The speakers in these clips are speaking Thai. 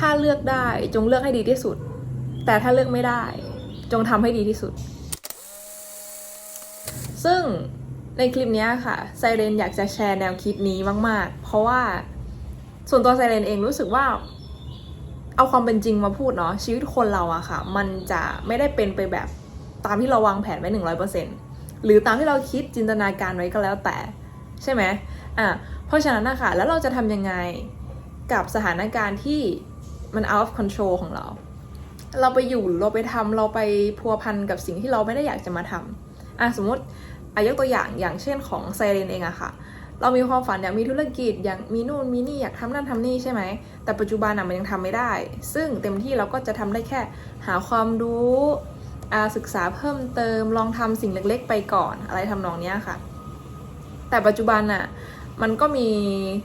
ถ้าเลือกได้จงเลือกให้ดีที่สุด แต่ถ้าเลือกไม่ได้ จงทำให้ดีที่สุด ซึ่งในคลิปนี้ค่ะไซเรนอยากจะแชร์แนวคิดนี้มาก ๆ เพราะว่าส่วนตัวไซเรนเองรู้สึกว่า เอาความเป็นจริงมาพูดเนาะชีวิตคนเราอะค่ะ มันจะไม่ได้เป็นไปแบบตามที่เราวางแผนไว้หนึ่งร้อยเปอร์เซ็นหรือตามที่เราคิดจินตนาการไว้ก็แล้วแต่ ใช่ไหมอะเพราะฉะนั้นนะคะแล้วเราจะทำยังไงกับสถานการณ์ที่ มัน out of control ของเรา เราไปอยู่เราไปทำเราไปพัวพันกับสิ่งที่เราไม่ได้อยากจะมาทำอะสมมติอายกตัวอย่างอย่างเช่นของไซเรนเองอะค่ะ เรามีความฝันอยากมีธุรกิจอยากมีนู่นมีนี่อยากทำนั่นทำนี่ใช่ไหม แต่ปัจจุบันอะมันยังทำไม่ได้ ซึ่งเต็มที่เราก็จะทำได้แค่หาความรู้ศึกษาเพิ่มเติมลองทำสิ่งเล็กๆ ไปก่อนอะไรทำนองเนี้ยค่ะ แต่ปัจจุบันอะมันก็มี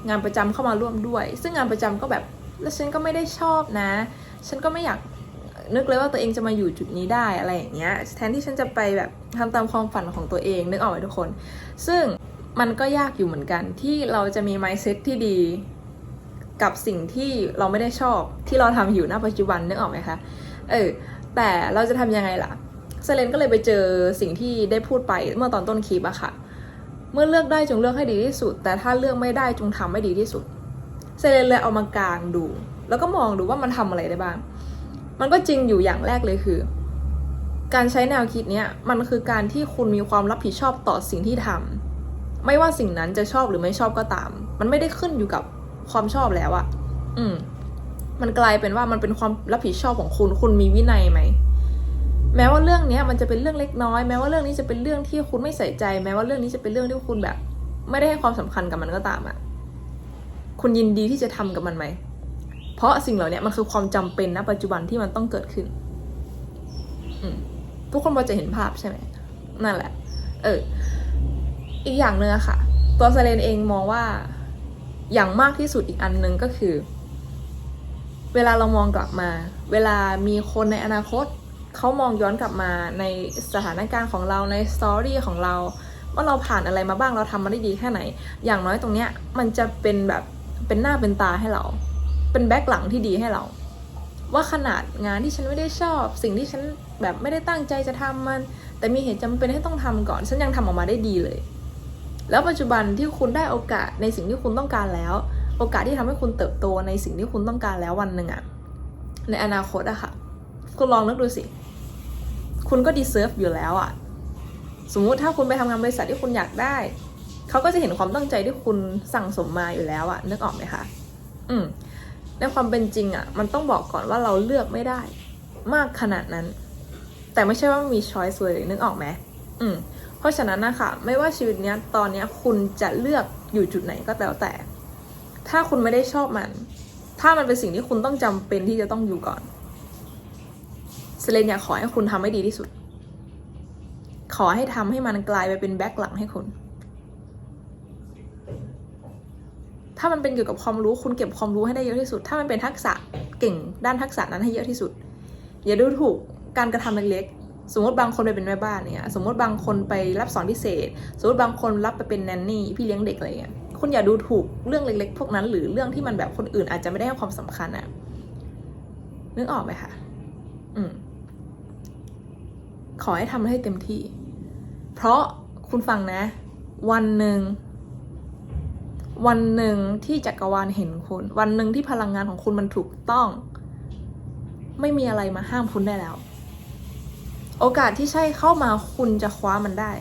งานประจำเข้ามาร่วมด้วย ซึ่งงานประจำก็แบบ แล้วฉันก็ไม่ได้ชอบนะ ฉันก็ไม่อยากนึกเลยว่าตัวเองจะมาอยู่จุดนี้ได้อะไรอย่างเงี้ยแทนที่ฉันจะไปแบบทำตามความฝันของตัวเองนึกออกไหมทุกคน ซึ่งมันก็ยากอยู่เหมือนกันที่เราจะมี mindset ที่ดีกับสิ่งที่เราไม่ได้ชอบที่เราทำอยู่ณปัจจุบันนึกออกไหมคะเออแต่เราจะทำยังไงล่ะเซเลนก็เลยไปเจอสิ่งที่ได้พูดไปเมื่อตอนต้นคลิปอะค่ะ เมื่อเลือกได้จงเลือกให้ดีที่สุด แต่ถ้าเลือกไม่ได้จงทำให้ดีที่สุด เซเลนเลยเอามากางดู แล้วก็มองดูว่ามันทำอะไรได้บ้าง มันก็จริงอยู่อย่างแรกเลยคือ การใช้แนวคิดเนี้ยมันคือการที่คุณมีความรับผิดชอบต่อสิ่งที่ทำไม่ว่าสิ่งนั้นจะชอบหรือไม่ชอบก็ตาม มันไม่ได้ขึ้นอยู่กับความชอบแล้วอะอืม มันกลายเป็นว่ามันเป็นความรับผิดชอบของคุณ คุณมีวินัยไหม แม้ว่าเรื่องเนี้ยมันจะเป็นเรื่องเล็กน้อย แม้ว่าเรื่องนี้จะเป็นเรื่องที่คุณไม่ใส่ใจ แม้ว่าเรื่องนี้จะเป็นเรื่องที่คุณแบบ ไม่ได้ให้ความสำคัญกับมันก็ตามอะ คุณยินดีที่จะทำกับมันไหม เพราะสิ่งเหล่านี้มันคือความจำเป็นณปัจจุบันที่มันต้องเกิดขึ้นทุกคนพอจะเห็นภาพใช่ไหมนั่นแหละ เออ อีกอย่างหนึ่งอะค่ะ ตัวเซเลนเองมองว่าอย่างมากที่สุดอีกอันหนึ่งก็คือ เวลาเรามองกลับมา เวลามีคนในอนาคตเขามองย้อนกลับมาในสถานการณ์ของเราในสตอรี่ของเรา ว่าเราผ่านอะไรมาบ้างเราทำมาได้ดีแค่ไหน อย่างน้อยตรงเนี้ย มันจะเป็นแบบ เป็นหน้าเป็นตาให้เรา เป็นแบ็คหลังที่ดีให้เรา ว่าขนาดงานที่ฉันไม่ได้ชอบ สิ่งที่ฉันแบบไม่ได้ตั้งใจจะทำมัน แต่มีเหตุจำเป็นให้ต้องทำก่อน ฉันยังทำออกมาได้ดีเลย แล้วปัจจุบันที่คุณได้โอกาสในสิ่งที่คุณต้องการแล้ว โอกาสที่ทำให้คุณเติบโตในสิ่งที่คุณต้องการแล้ววันหนึ่งอะในอนาคตอะค่ะ คุณลองนึกดูสิ คุณก็ดีเซิร์ฟอยู่แล้วอะสมมุติถ้าคุณไปทำงานบริษัทที่คุณอยากได้ เขาก็จะเห็นความตั้งใจที่คุณสั่งสมมาอยู่แล้วอะนึกออกไหมคะอืมในความเป็นจริงอะมันต้องบอกก่อนว่าเราเลือกไม่ได้ มากขนาดนั้น แต่ไม่ใช่ว่ามีช้อยส์เลยนึกออกไหมอืมเพราะฉะนั้นนะคะไม่ว่าชีวิตเนี้ยตอนเนี้ยคุณจะเลือกอยู่จุดไหนก็แล้วแต่ ถ้าคุณไม่ได้ชอบมัน ถ้ามันเป็นสิ่งที่คุณต้องจำเป็นที่จะต้องอยู่ก่อนเซเลนอยากขอให้คุณทำให้ดีที่สุด ขอให้ทำให้มันกลายไปเป็นแบ็คหลังให้คุณ ถ้ามันเป็นเกี่ยวกับความรู้คุณเก็บความรู้ให้ได้เยอะที่สุด ถ้ามันเป็นทักษะเก่งด้านทักษะนั้นให้เยอะที่สุด อย่าดูถูกการกระทำเล็กๆสมมติบางคนไปเป็นแม่บ้านเนี่ย สมมติบางคนไปรับสอนพิเศษ สมมติบางคนรับไปเป็นแนนนี่พี่เลี้ยงเด็กอะไรเงี้ยคุณอย่าดูถูกเรื่องเล็ก ๆ พวกนั้น หรือเรื่องที่มันแบบคนอื่นอาจจะไม่ได้ให้ความสำคัญอะนึกออกไหมคะอืมขอให้ทำให้เต็มที่ เพราะคุณฟังนะ วันหนึ่ง วันหนึ่งที่จักรวาลเห็นคุณ วันหนึ่งที่พลังงานของคุณมันถูกต้อง ไม่มีอะไรมาห้ามคุณได้แล้ว โอกาสที่ใช่เข้ามาคุณจะคว้ามันได้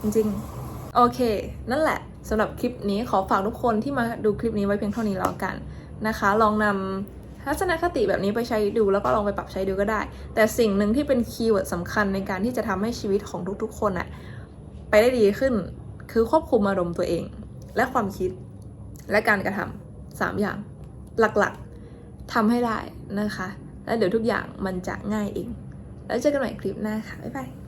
จริงๆ โอเค นั่นแหละสำหรับคลิปนี้ขอฝากทุกคนที่มาดูคลิปนี้ไว้เพียงเท่านี้แล้วกันนะคะ ลองนำทัศนคติแบบนี้ไปใช้ดูแล้วก็ลองไปปรับใช้ดูก็ได้ แต่สิ่งหนึ่งที่เป็นคีย์เวิร์ดสำคัญในการที่จะทำให้ชีวิตของทุกๆ คนอะไปได้ดีขึ้น คือควบคุมอารมณ์ตัวเอง และความคิดและการกระทำสามอย่างหลักๆทำให้ได้นะคะ แล้วเดี๋ยวทุกอย่างมันจะง่ายเอง แล้วเจอกันใหม่คลิปหน้าค่ะ บ๊ายบาย